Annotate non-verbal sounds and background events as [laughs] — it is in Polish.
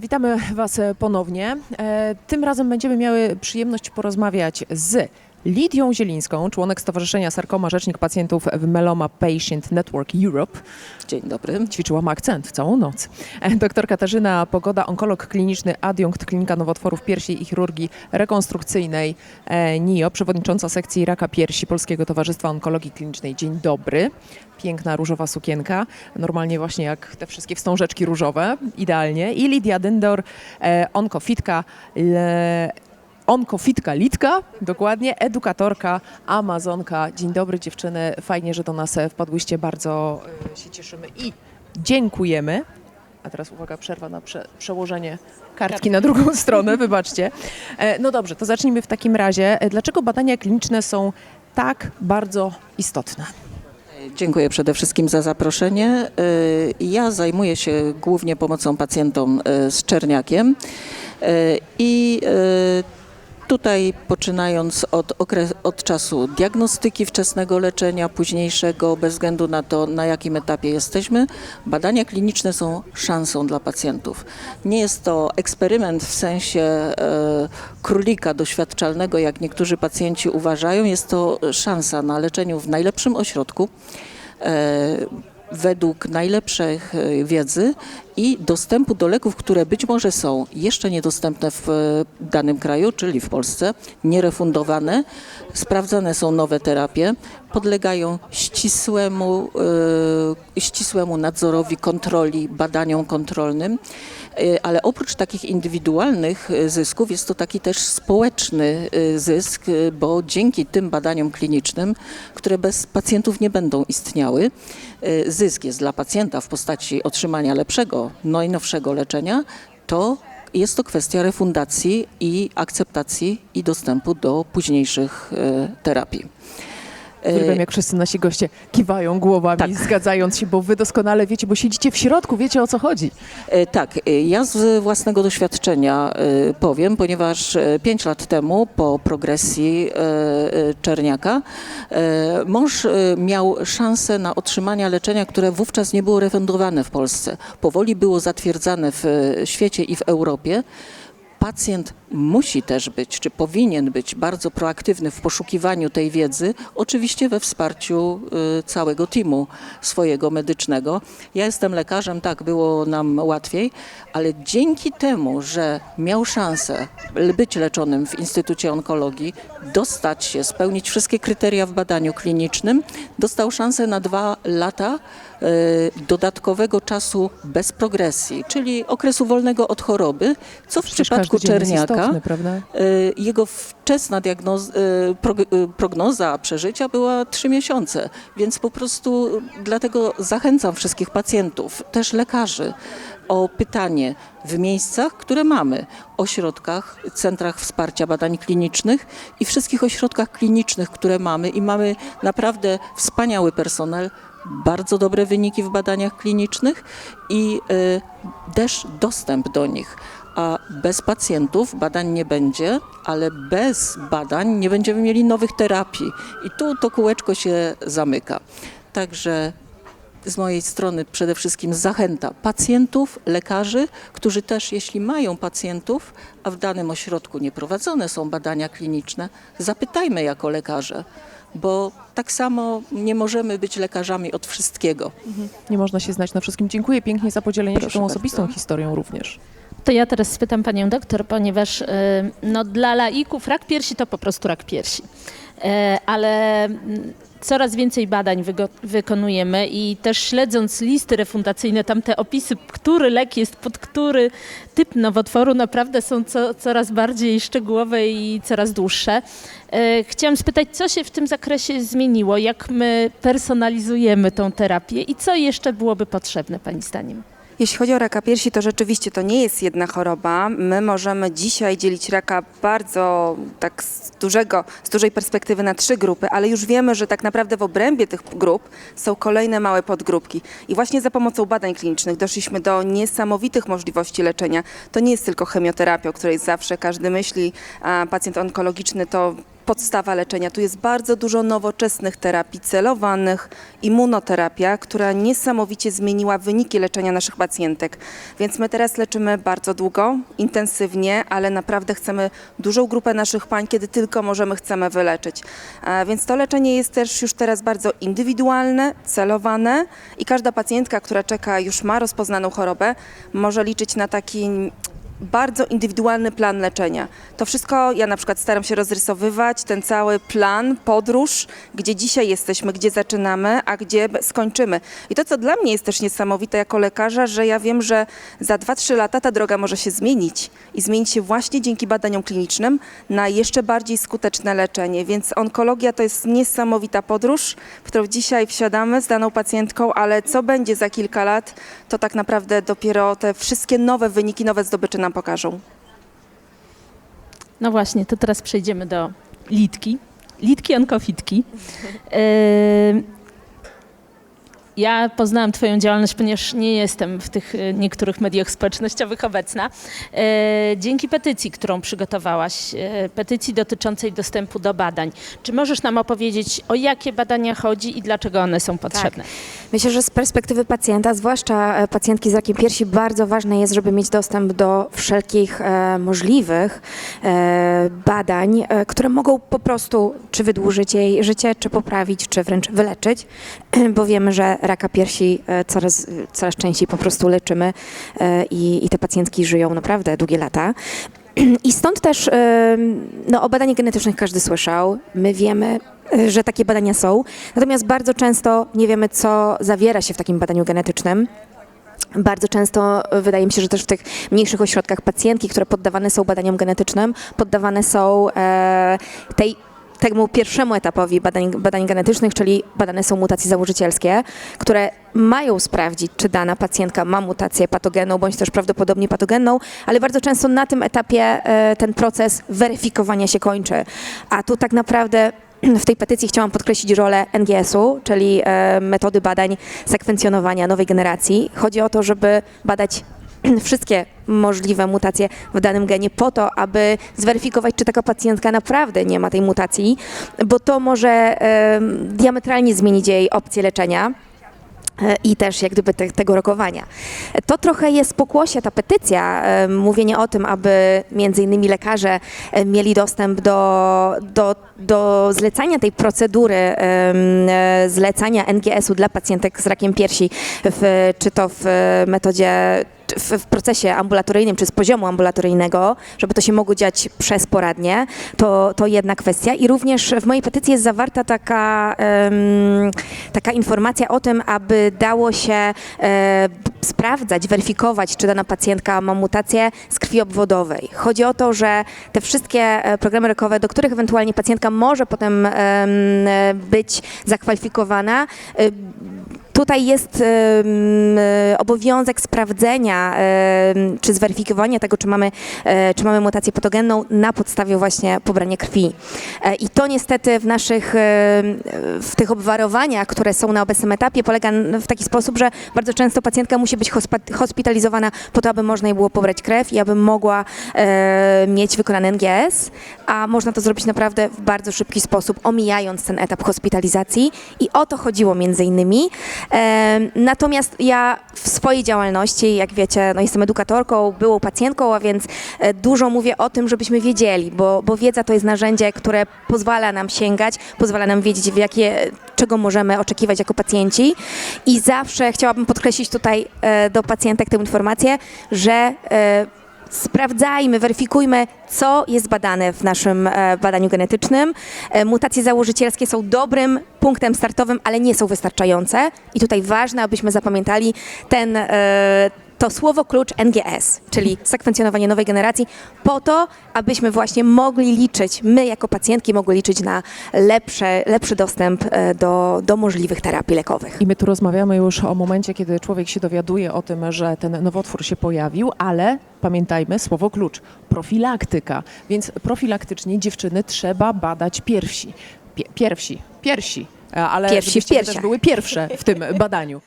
Witamy Was ponownie. E, Tym razem będziemy miały przyjemność porozmawiać z Lidią Zielińską, członek Stowarzyszenia Sarkoma, rzecznik pacjentów w Meloma Patient Network Europe. Dzień dobry. Ćwiczyłam akcent całą noc. [laughs] Doktor Katarzyna Pogoda, onkolog kliniczny, adiunkt Klinika Nowotworów Piersi i Chirurgii Rekonstrukcyjnej e, NIO, przewodnicząca sekcji raka piersi Polskiego Towarzystwa Onkologii Klinicznej. Dzień dobry. Piękna różowa sukienka, normalnie właśnie jak te wszystkie wstążeczki różowe, idealnie. I Lidia Dyndor, e, onkofitka, le, onkofitka Litka, dokładnie, edukatorka, amazonka. Dzień dobry dziewczyny, fajnie, że do nas e, wpadłyście, bardzo e, się cieszymy i dziękujemy. A teraz uwaga, przerwa na prze, przełożenie kartki na drugą [laughs] stronę, wybaczcie. E, No dobrze, to zacznijmy w takim razie. Dlaczego badania kliniczne są tak bardzo istotne? Dziękuję przede wszystkim za zaproszenie. Ja zajmuję się głównie pomocą pacjentom z czerniakiem i Tutaj poczynając od, okres, od czasu diagnostyki, wczesnego leczenia, późniejszego, bez względu na to, na jakim etapie jesteśmy, badania kliniczne są szansą dla pacjentów. Nie jest to eksperyment w sensie e, królika doświadczalnego, jak niektórzy pacjenci uważają. Jest to szansa na leczeniu w najlepszym ośrodku. E, według najlepszych e, wiedzy i dostępu do leków, które być może są jeszcze niedostępne w e, danym kraju, czyli w Polsce, nierefundowane. Sprawdzane są nowe terapie, podlegają ścisłemu, e, ścisłemu nadzorowi, kontroli, badaniom kontrolnym. E, Ale oprócz takich indywidualnych e, zysków jest to taki też społeczny e, zysk, bo dzięki tym badaniom klinicznym, które bez pacjentów nie będą istniały, zysk jest dla pacjenta w postaci otrzymania lepszego, najnowszego leczenia, to jest to kwestia refundacji i akceptacji i dostępu do późniejszych terapii. Uwielbiam, jak wszyscy nasi goście kiwają głowami, Tak. zgadzając się, bo wy doskonale wiecie, bo siedzicie w środku, wiecie o co chodzi. E, Tak, e, ja z własnego doświadczenia e, powiem, ponieważ 5 lat temu po progresji czerniaka mąż miał szansę na otrzymanie leczenia, które wówczas nie było refundowane w Polsce. Powoli było zatwierdzane w świecie i w Europie. Pacjent musi też być, czy powinien być bardzo proaktywny w poszukiwaniu tej wiedzy, oczywiście we wsparciu y, całego teamu swojego medycznego. Ja jestem lekarzem, tak, było nam łatwiej, ale dzięki temu, że miał szansę być leczonym w Instytucie Onkologii, dostać się, spełnić wszystkie kryteria w badaniu klinicznym, dostał szansę na dwa lata y, dodatkowego czasu bez progresji, czyli okresu wolnego od choroby, co w Przecież przypadku czerniaka prawda? y, jego wczesna y, y, prognoza przeżycia była trzy miesiące, więc po prostu dlatego zachęcam wszystkich pacjentów, też lekarzy, o pytanie w miejscach, które mamy, ośrodkach, centrach wsparcia badań klinicznych i wszystkich ośrodkach klinicznych, które mamy i mamy naprawdę wspaniały personel, bardzo dobre wyniki w badaniach klinicznych i y, też dostęp do nich. A bez pacjentów badań nie będzie, ale bez badań nie będziemy mieli nowych terapii. I tu to kółeczko się zamyka. Także z mojej strony przede wszystkim zachęta pacjentów, lekarzy, którzy też, jeśli mają pacjentów, a w danym ośrodku nie prowadzone są badania kliniczne, zapytajmy jako lekarze, bo tak samo nie możemy być lekarzami od wszystkiego. Nie można się znać na wszystkim. Dziękuję pięknie za podzielenie się Proszę tą bardzo. osobistą historią również. To ja teraz spytam panią doktor, ponieważ y, no, dla laików rak piersi to po prostu rak piersi. E, ale coraz więcej badań wykonujemy i też śledząc listy refundacyjne, tam te opisy, który lek jest pod który typ nowotworu, naprawdę są co, coraz bardziej szczegółowe i coraz dłuższe. E, Chciałam spytać, co się w tym zakresie zmieniło, jak my personalizujemy tą terapię i co jeszcze byłoby potrzebne pani zdaniem? Jeśli chodzi o raka piersi, to rzeczywiście to nie jest jedna choroba. My możemy dzisiaj dzielić raka bardzo tak z, dużego, z dużej perspektywy na trzy grupy, ale już wiemy, że tak naprawdę w obrębie tych grup są kolejne małe podgrupki. I właśnie za pomocą badań klinicznych doszliśmy do niesamowitych możliwości leczenia. To nie jest tylko chemioterapia, o której zawsze każdy myśli, a pacjent onkologiczny to podstawa leczenia. Tu jest bardzo dużo nowoczesnych terapii celowanych, immunoterapia, która niesamowicie zmieniła wyniki leczenia naszych pacjentek. Więc my teraz leczymy bardzo długo, intensywnie, ale naprawdę chcemy dużą grupę naszych pań, kiedy tylko możemy, chcemy wyleczyć. E, Więc to leczenie jest też już teraz bardzo indywidualne, celowane i każda pacjentka, która czeka, już ma rozpoznaną chorobę, może liczyć na taki bardzo indywidualny plan leczenia. To wszystko ja na przykład staram się rozrysowywać, ten cały plan, podróż, gdzie dzisiaj jesteśmy, gdzie zaczynamy, a gdzie skończymy. I to, co dla mnie jest też niesamowite jako lekarza, że ja wiem, że za 2-3 lata ta droga może się zmienić i zmienić się właśnie dzięki badaniom klinicznym na jeszcze bardziej skuteczne leczenie. Więc onkologia to jest niesamowita podróż, w którą dzisiaj wsiadamy z daną pacjentką, ale co będzie za kilka lat, to tak naprawdę dopiero te wszystkie nowe wyniki, nowe zdobycze nam pokażą. No właśnie, to teraz przejdziemy do litki. Litki onkofitki. Yy, Ja poznałam Twoją działalność, ponieważ nie jestem w tych y, niektórych mediach społecznościowych obecna. E, Dzięki petycji, którą przygotowałaś, e, petycji dotyczącej dostępu do badań. Czy możesz nam opowiedzieć, o jakie badania chodzi i dlaczego one są potrzebne? Myślę, że z perspektywy pacjenta, zwłaszcza e, pacjentki z rakiem piersi, bardzo ważne jest, żeby mieć dostęp do wszelkich e, możliwych e, badań, e, które mogą po prostu czy wydłużyć jej życie, czy poprawić, czy wręcz wyleczyć, [clears throat] bo wiemy, że raka piersi e, coraz, coraz częściej po prostu leczymy e, i, i te pacjentki żyją naprawdę długie lata. [clears throat] I stąd też e, no, o badaniach genetycznych każdy słyszał. My wiemy, że takie badania są, natomiast bardzo często nie wiemy, co zawiera się w takim badaniu genetycznym. Bardzo często wydaje mi się, że też w tych mniejszych ośrodkach pacjentki, które poddawane są badaniom genetycznym, poddawane są tej temu pierwszemu etapowi badań, badań genetycznych, czyli badane są mutacje założycielskie, które mają sprawdzić, czy dana pacjentka ma mutację patogenną, bądź też prawdopodobnie patogenną, ale bardzo często na tym etapie e, ten proces weryfikowania się kończy. A tu tak naprawdę w tej petycji chciałam podkreślić rolę NGS-u, czyli e, metody badań sekwencjonowania nowej generacji. Chodzi o to, żeby badać [clears throat] wszystkie możliwe mutacje w danym genie po to, aby zweryfikować, czy taka pacjentka naprawdę nie ma tej mutacji, bo to może diametralnie zmienić jej opcję leczenia e, i też jak gdyby te, tego rokowania. To trochę jest pokłosie, ta petycja, mówienie o tym, aby między innymi lekarze e, mieli dostęp do, do, do zlecania tej procedury, e, zlecania NGS-u dla pacjentek z rakiem piersi, w, czy to w metodzie w, w procesie ambulatoryjnym, czy z poziomu ambulatoryjnego, żeby to się mogło dziać przezporadnie, to, to jedna kwestia. I również w mojej petycji jest zawarta taka, em, taka informacja o tym, aby dało się e, sprawdzać, weryfikować, czy dana pacjentka ma mutację z krwi obwodowej. Chodzi o to, że te wszystkie e, programy lekowe, do których ewentualnie pacjentka może potem em, e, być zakwalifikowana, e, Tutaj jest obowiązek sprawdzenia czy zweryfikowania tego, czy mamy, e, czy mamy mutację patogenną na podstawie właśnie pobrania krwi. E, I to niestety w naszych, w tych obwarowaniach, które są na obecnym etapie, polega w taki sposób, że bardzo często pacjentka musi być hospitalizowana po to, aby można jej było pobrać krew i aby mogła e, mieć wykonany NGS, a można to zrobić naprawdę w bardzo szybki sposób, omijając ten etap hospitalizacji i o to chodziło między innymi. Natomiast ja w swojej działalności, jak wiecie, no jestem edukatorką, byłą pacjentką, a więc e, dużo mówię o tym, żebyśmy wiedzieli, bo, bo wiedza to jest narzędzie, które pozwala nam sięgać, pozwala nam wiedzieć, w jakie, czego możemy oczekiwać jako pacjenci. I zawsze chciałabym podkreślić tutaj e, do pacjentek tę informację, że e, sprawdzajmy, weryfikujmy, co jest badane w naszym e, badaniu genetycznym. E, mutacje założycielskie są dobrym punktem startowym, ale nie są wystarczające. I tutaj ważne, abyśmy zapamiętali ten, e, to słowo klucz NGS, czyli sekwencjonowanie nowej generacji, po to, abyśmy właśnie mogli liczyć, my jako pacjentki mogły liczyć na lepsze, lepszy dostęp e, do, do możliwych terapii lekowych. I my tu rozmawiamy już o momencie, kiedy człowiek się dowiaduje o tym, że ten nowotwór się pojawił, ale pamiętajmy słowo klucz profilaktyka. Więc profilaktycznie dziewczyny trzeba badać piersi. Pie, pierwsi, piersi. E, Ale Piersi żebyście też były pierwsze w tym badaniu.